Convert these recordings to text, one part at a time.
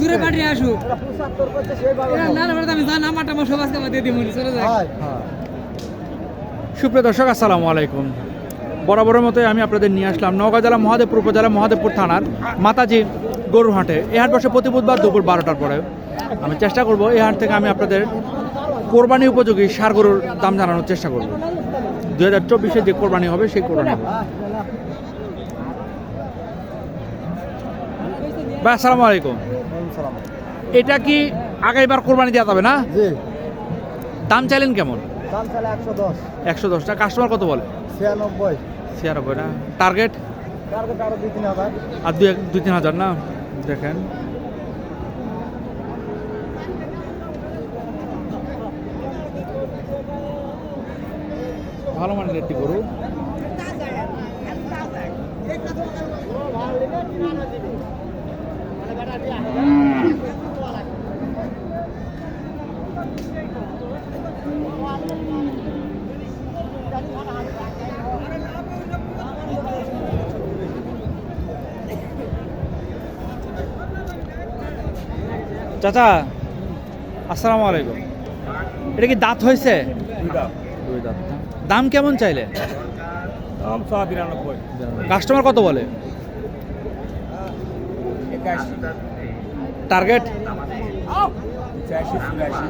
দূরে পাঠিয়ে আসুক এরা না। না আমি জান আমারটা আমার সব আজকে দিয়ে দিব চলে যায় সুপ্রিয় দর্শক আসসালামু আলাইকুম। বরাবরের মতো আমি আপনাদের নিয়ে আসলাম নওগাঁ জেলা মহাদেবপুর উপজেলা মহাদেবপুর থানার মাতাজি গরুর হাটে এই হাট বসে প্রতি বুধবার দুপুর বারোটার পরে। আমি চেষ্টা করব এই হাট থেকে আমি আপনাদের কোরবানি উপযোগী সার গরুর দাম জানানোর চেষ্টা করব। দু হাজার চব্বিশে যে কোরবানি হবে সেই কোরবানি ভাই আসসালামু আলাইকুম। এটা কি আগামীবার কোরবানি দেওয়া যাবে না? জি। দাম চাইলেন কেমন? দাম চালে একশো দশ। একশো দশটা কাস্টমার কত বলে? ছিয়ানব্বই। ছিয়ানব্বই না। টার্গেট টার্গেট আরও দুই তিন হাজার। আর দুই দুই তিন হাজার না? দেখেন। ভালো মানের একটি গরু। চাচা আসসালামু আলাইকুম। এটা কি দাঁত হয়েছে? দুই দাঁত। দাম কেমন চাইলে? দাম ছ বিরানব্বই। কাস্টমার কত বলে? টার্গেট? পঁচাশি চুরাশি।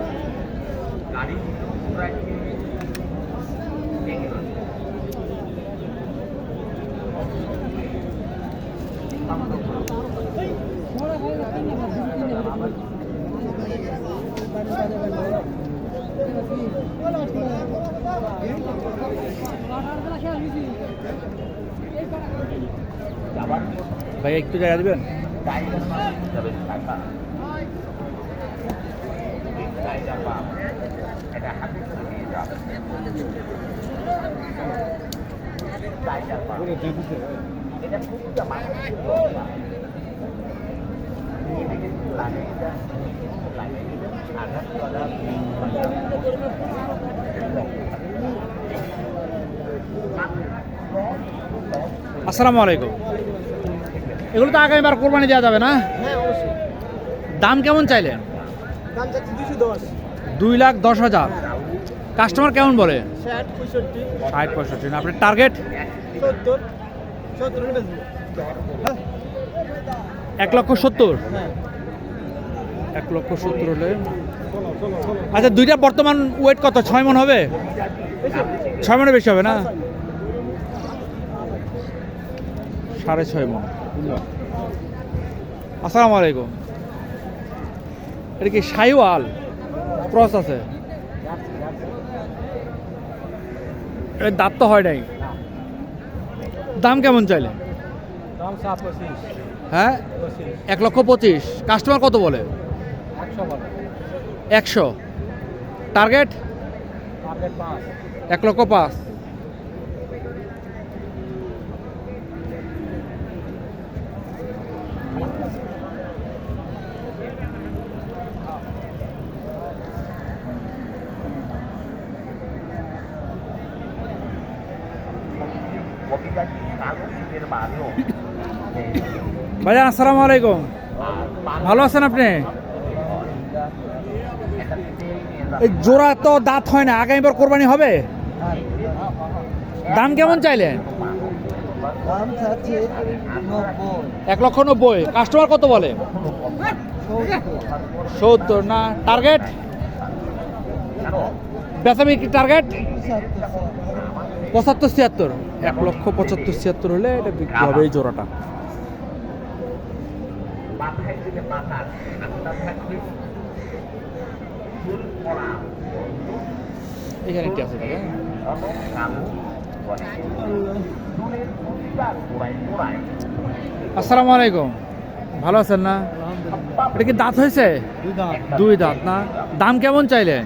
ভাই একটু জায়গা দিবেন? আসসালামু আলাইকুম। এগুলো তো আগামীবার কোরবানি দেওয়া যাবে না? হ্যাঁ দাম কেমন চাইলেন? দুই লাখ দশ হাজার। কাস্টমার কেমন বলে? ষাট পঁয়ষট্টি। আপনার টার্গেট? এক লক্ষ সত্তর? এক লক্ষ সত্তর হলে আচ্ছা দুইটা বর্তমান ওয়েট কত? ছয় মন হবে? ছয় মনে বেশি হবে না? সাড়ে ছয় মন। আসসালামু আলাইকুম। এটা কি সাইওয়াল? ক্রস আছে। দাঁত তো হয় নাই। দাম কেমন চাইলে দাম চা পঁচিশ। হ্যাঁ? এক লক্ষ পঁচিশ। কাস্টমার কত বলে? একশো। টার্গেট এক লক্ষ পাঁচ। ভাইজান আসসালামু আলাইকুম। ভালো আছেন আপনি? এই জোড়া তো দাঁত হয় না আগামীবার কোরবানি হবে? দাম কেমন চাইলেন? এক লক্ষ নব্বই। কাস্টমার কত বলে? সত্তর। না, টার্গেট? বেচাবি কি টার্গেট? পঁচাত্তর ছিয়াত্তর। এক লক্ষ পঁচাত্তর ছিয়াত্তর হলে এটা বিক্রি হবে এই জোড়াটা। এখানে একটি আছে দাদা? আসসালামু আলাইকুম। ভালো আছেন না? এটা কি দাঁত হয়েছে? দুই দাঁত। না? দাম কেমন চাইলেন?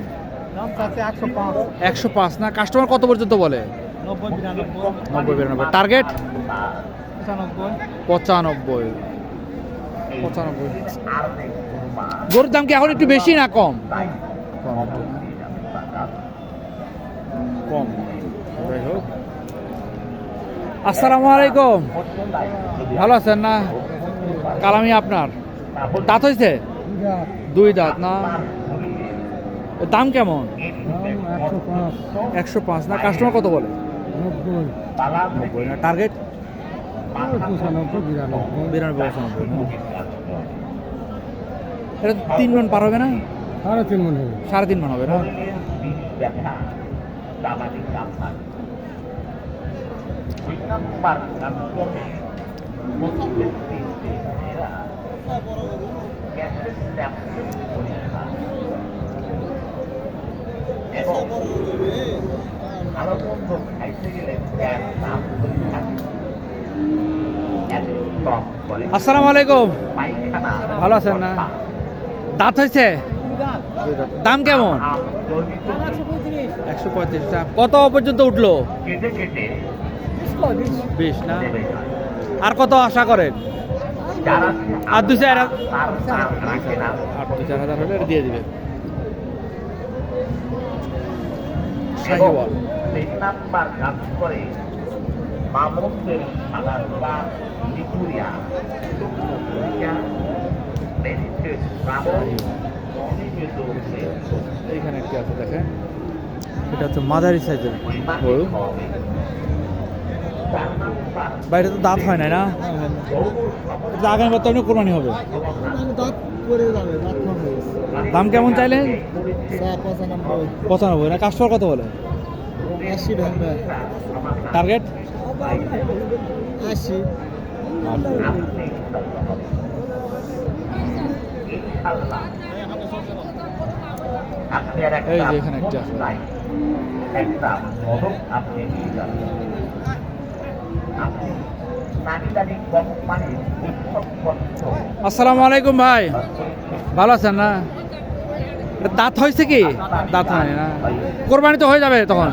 একশো পাঁচ। না? কাস্টমার কত পর্যন্ত বলে? নব্বই বিরানব্বই। টার্গেট? পঁচানব্বই। পঁচানব্বই। গরুর দাম কি এখন একটু বেশি না কম? কম। যাই হোক। আসসালামু আলাইকুম। ভালো আছেন না? কালামি আপনার? দাঁত হয়েছে? দুই দাঁত না? দাম কেমন? একশো পাঁচ। না কাস্টমার কত বলে? নব্বই। নব্বই না টার্গেট বিরানব্বই। বিরানব্বই এটা তিন মন পার হবে না? সাড়ে তিন মনে হবে। সাড়ে তিন মন হবে না? আসসালামু আলাইকুম। ভালো আছেন না? দাঁত হয়েছে? দাম কেমন? একশো পঁয়ত্রিশ কত পর্যন্ত উঠল? বিশ না? আর কত আশা করেন? আর দু চার হাজার- আর দু চার হাজার হলে দিয়ে দিবে। শাহিওয়াল নাম্বার কাজ করে মামুদের সাধারণরা লিকুরিয়া লিকুরিয়া এইখানে একটি আছে দেখেন। এটা হচ্ছে মাঝারি সাইজের গরু বাইরে তো দাঁত হয় নাই না? এটা আগামী বছর আপনি কোরবানি হবে। দাঁত পরে যাবে দাঁত হবে দাম কেমন চাইলেন? পঁচানব্বই। না কাস্টমার কত বলে? টার্গেট আশি। আসসালামু আলাইকুম ভাই। ভালো আছেন না? দাঁত হয়েছে কি? দাঁত হয় না। কোরবানি তো হয়ে যাবে তখন।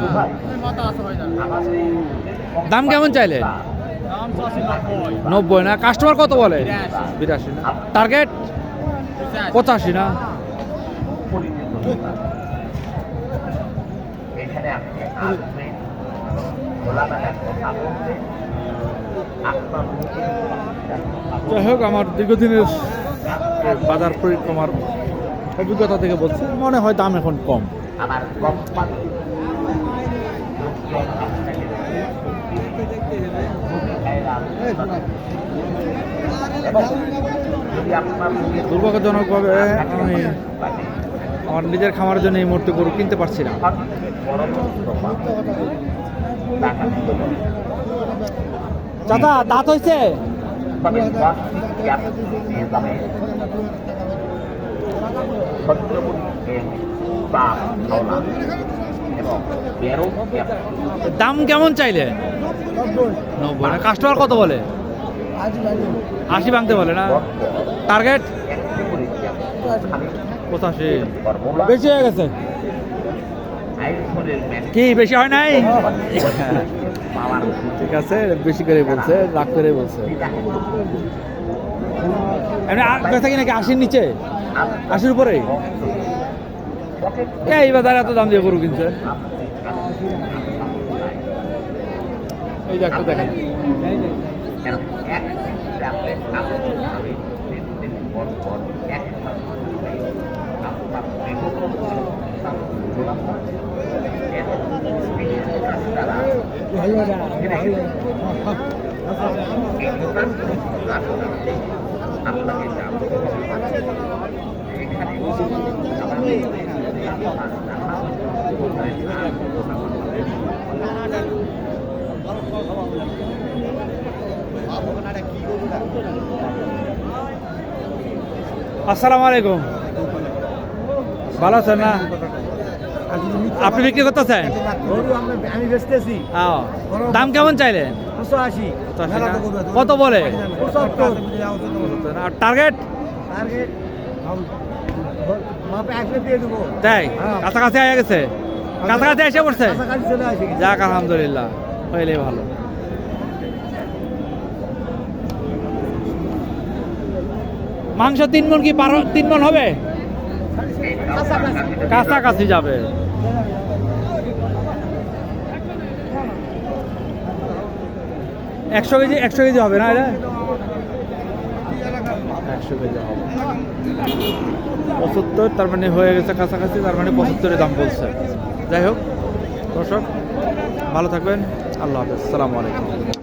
দাম কেমন চাইলে? নব্বই না? কাস্টমার কত বলে? বিরাশি টার্গেট? পঁচাশি না? যাই হোক আমার দীর্ঘদিনের বাজার পরিক্রমার অভিজ্ঞতা থেকে বলছি মনে হয় দাম এখন কম। দুর্ভাগ্যজনকভাবে আমি আমার নিজের খামারের জন্য এই মুহূর্তে গরু কিনতে পারছি না। চাচা দাঁত হয়েছে দাম কেমন চাইলে? নব্বই। কাস্টমার কত বলে? আশি ভাঙতে বলে না? টার্গেট পঁচাশি। বেশি হয়ে গেছে। কি বেশি হয় নাই? ঠিক আছে বেশি করে বলছে রাগ করে বলছে। এমনি আর বেচা কি নাকি আশির নিচে? আশির উপরে? এই বাজারে এত দাম দিয়ে গরু কিনছে। এই যে একটা দেখেন। কেন? একসাথে আপনার আলোচনাভাবে দীর্ঘদিন পর পর আপনাকে আসসালামু আলাইকুম। ভালো আছেন না? আপনি বিক্রি করতেছেন? আমি বেচতেছি দাম কেমন চাইলেন? কত বলে? আর টার্গেট? তাই। কাছাকাছি হয়ে গেছে? কাছাকাছি এসে পড়ছে? যাক আলহামদুলিল্লাহ। হইলে ভালো। মাংস তিন মন কি বারো তিন মন হবে? কাছাকাছি যাবে। একশো কেজি একশো কেজি হবে না এটা? একশো কেজি হবে। পঁচাত্তর তার মানে হয়ে গেছে কাছাকাছি তার মানে পঁচাত্তরের দাম বলছে। যাই হোক দর্শক ভালো থাকবেন। আল্লাহ হাফেজ। সালামু আলাইকুম।